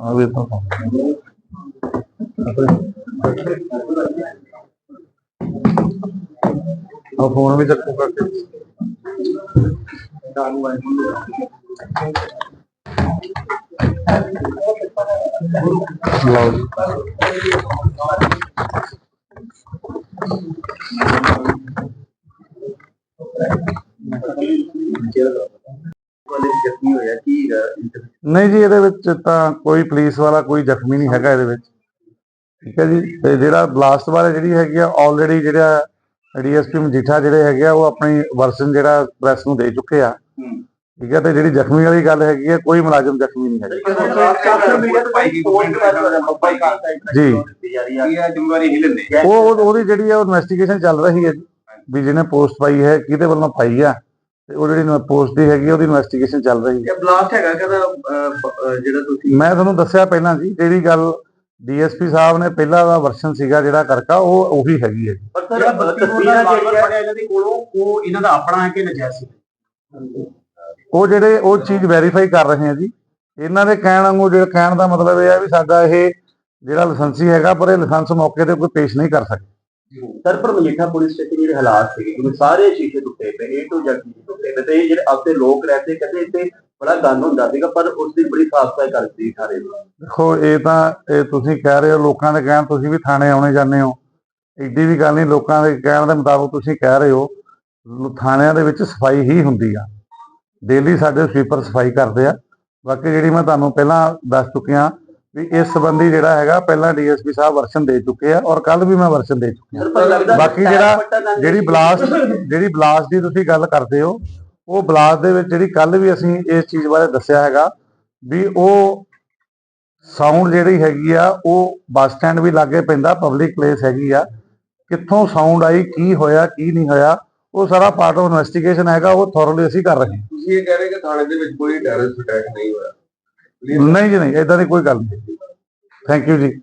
ਆ ਵੀ ਤਾਂ ਆ ਫੋਨ ਵੀ ਚੱਕੋ ਕਰਕੇ ਲਓ ਜੀ। ਕੀ ਨਹੀਂ ਜੀ ਇਹਦੇ ਵਿੱਚ ਤਾਂ ਕੋਈ ਪੁਲਿਸ ਵਾਲਾ ਕੋਈ ਜ਼ਖਮੀ ਨਹੀਂ ਹੈਗਾ ਇਹਦੇ ਵਿੱਚ। ਠੀਕ ਹੈ ਜੀ? ਤੇ ਜਿਹੜਾ ਬਲਾਸਟ ਬਾਰੇ ਜਿਹੜੀ ਹੈਗੀ ਆ ਆਲਰੇਡੀ ਜਿਹੜਾ ਡੀਐਸਪੀ ਮਜੀਠਾ ਜਿਹੜੇ ਹੈਗੇ ਆ ਉਹ ਆਪਣੀ ਵਰਸ਼ਨ ਜਿਹੜਾ ਪ੍ਰੈਸ ਨੂੰ ਦੇ ਚੁੱਕੇ ਆ। ਠੀਕ ਹੈ? ਤੇ ਜਿਹੜੀ ਜ਼ਖਮੀ ਵਾਲੀ ਗੱਲ ਹੈਗੀ ਆ ਕੋਈ ਮੁਲਾਜ਼ਮ ਜ਼ਖਮੀ ਨਹੀਂ ਹੈਗਾ। ਜੀ। ਉਹ ਉਹ- ਉਹਦੀ ਜਿਹੜੀ ਆ ਇਨਵੈਸਟੀਗੇਸ਼ਨ ਚੱਲ ਰਹੀ ਹੈ ਜੀ ਵੀ ਜਿਹਨੇ ਪੋਸਟ ਪਾਈ ਹੈ ਕਿਹਦੇ ਵੱਲੋਂ ਪਾਈ ਆ। ਤੇ ਉਹ ਜਿਹੜੀ ਪੋਸਟ ਦੀ ਹੈਗੀ ਉਹਦੀ ਇਨਵੈਸਟੀਗੇਸ਼ਨ ਚੱਲ ਰਹੀ ਹੈ। ਇਹ ਬਲਾਸਟ ਹੈਗਾ ਕਹਿੰਦਾ ਜਿਹੜਾ ਤੁਸੀਂ ਮੈਂ ਤੁਹਾਨੂੰ ਦੱਸਿਆ ਪਹਿਲਾਂ ਜੀ ਜਿਹੜੀ ਗੱਲ ਡੀਐਸਪੀ ਸਾਹਿਬ ਨੇ ਪਹਿਲਾਂ ਦਾ ਵਰਸ਼ਨ ਸੀਗਾ ਜਿਹੜਾ ਕਰਕਾ ਉਹ ਉਹੀ ਹੈਗੀ ਹੈ ਜੀ। ਪਰ ਸਰ ਤਸਵੀਰਾਂ ਜਿਹੜੀਆਂ ਪੜਿਆ ਇਹਨਾਂ ਦੇ ਕੋਲੋਂ ਉਹ ਇਹਨਾਂ ਦਾ ਆਪਣਾ ਹੈ ਕਿ ਨਜਾਇਜ਼ ਉਹ ਜਿਹੜੇ ਉਹ ਚੀਜ਼ ਵੈਰੀਫਾਈ ਕਰ ਰਹੇ ਆ ਜੀ। ਇਹਨਾਂ ਦੇ ਕਹਿਣ ਵਾਂਗੂ ਜਿਹੜਾ ਕਹਿਣ ਦਾ ਮਤਲਬ ਇਹ ਆ ਵੀ ਸਾਡਾ ਇਹ ਜਿਹੜਾ ਲਾਇਸੈਂਸੀ ਹੈਗਾ ਪਰ ਇਹ ਲਾਇਸੈਂਸ ਮੌਕੇ ਤੇ ਕੋਈ ਪੇਸ਼ ਨਹੀਂ ਕਰ ਸਕਦੇ ਸਰ ਪਰ ਪੁਲਿਸ ਸਟੇਸ਼ਨ ਜਿਹੜੇ ਹਾਲਾਤ ਸੀਗੇ ਉਹ ਸਾਰੇ ਸ਼ੀਸ਼ੇ ਟੁੱਟੇ ਪਏ ਇਹ ਤੋਂ ਜੱਟ ਟੁੱਟੇ ਪਏ ਤੇ ਜਿਹੜੇ ਆਪਦੇ ਲੋਕ ਰਹਿੰਦੇ ਕਹਿੰਦੇ ਇੱਥੇ ਬੜਾ ਗੰਦ ਹੁੰਦਾ ਸੀਗਾ, ਪਰ ਉਸ ਦੀ ਬੜੀ ਸਾਫ਼ ਸਫ਼ਾਈ ਕਰਦੀ ਸਾਰੇ ਦੇਖੋ, ਇਹ ਤਾਂ, ਇਹ ਤੁਸੀਂ ਕਹਿ ਰਹੇ ਹੋ, ਲੋਕਾਂ ਦੇ ਕਹਿਣ ਤੁਸੀਂ ਵੀ ਥਾਣੇ ਆਉਣੇ ਜਾਂਦੇ ਹੋ। ਏਡੀ ਵੀ ਗੱਲ ਨਹੀਂ, ਲੋਕਾਂ ਦੇ ਕਹਿਣ ਦੇ ਮੁਤਾਬਕ ਤੁਸੀਂ ਕਹਿ ਰਹੇ ਹੋ ਥਾਣਿਆਂ ਦੇ ਵਿੱਚ ਸਫ਼ਾਈ ਹੀ ਹੁੰਦੀ ਆ। ਡੇਲੀ ਸਾਡੇ ਸਵੀਪਰ ਸਫ਼ਾਈ ਕਰਦੇ ਆ। ਬਾਕੀ ਜਿਹੜੀ ਮੈਂ ਤੁਹਾਨੂੰ ਪਹਿਲਾਂ ਦੱਸ ਚੁੱਕਿਆ ਵੀ ਇਸ ਸੰਬੰਧੀ ਜਿਹੜਾ ਹੈਗਾ ਪਹਿਲਾਂ ਡੀਐਸਪੀ ਸਾਹਿਬ ਵਰਸ਼ਨ ਦੇ ਚੁੱਕੇ ਆ ਔਰ ਕੱਲ ਵੀ ਮੈਂ ਵਰਸ਼ਨ ਦੇ ਚੁੱਕਿਆ। ਬਾਕੀ ਜਿਹੜਾ- ਜਿਹੜੀ ਬਲਾਸਟ ਜਿਹੜੀ ਬਲਾਸਟ ਦੀ ਤੁਸੀਂ ਗੱਲ ਕਰਦੇ ਹੋ ਉਹ ਬਲਾਸਟ ਦੇ ਵਿੱਚ ਜਿਹੜੀ ਕੱਲ ਵੀ ਅਸੀਂ ਇਸ ਚੀਜ਼ ਬਾਰੇ ਦੱਸਿਆ ਹੈਗਾ ਵੀ ਉਹ ਸਾਊਂਡ ਜਿਹੜੀ ਹੈਗੀ ਆ ਉਹ ਬੱਸ ਸਟੈਂਡ ਵੀ ਲਾਗੇ ਪੈਂਦਾ ਪਬਲਿਕ ਪਲੇਸ ਹੈਗੀ ਆ। ਕਿੱਥੋਂ ਸਾਊਂਡ ਆਈ ਕੀ ਹੋਇਆ ਕੀ ਨਹੀਂ ਹੋਇਆ ਉਹ ਸਾਰਾ ਪਾਰਟ ਆਫ ਇਨਵੈਸਟੀਗੇਸ਼ਨ ਹੈਗਾ ਉਹ ਥੋਰਲੀ ਅਸੀਂ ਕਰ ਰਹੇ ਤੁਸੀਂ ਇਹ ਕਹਿ ਰਹੇ ਕਿ ਥਾਣੇ ਦੇ ਵਿੱਚ ਕੋਈ ਟੈਰਰਿਸਟ ਅਟੈਕ ਨਹੀਂ ਹੋਇਆ। ਹਾਂ ਨਹੀਂ ਜੀ ਨਹੀਂ ਇਦਾਂ ਦੀ ਕੋਈ ਗੱਲ ਨਹੀਂ। ਥੈਂਕ ਯੂ ਜੀ।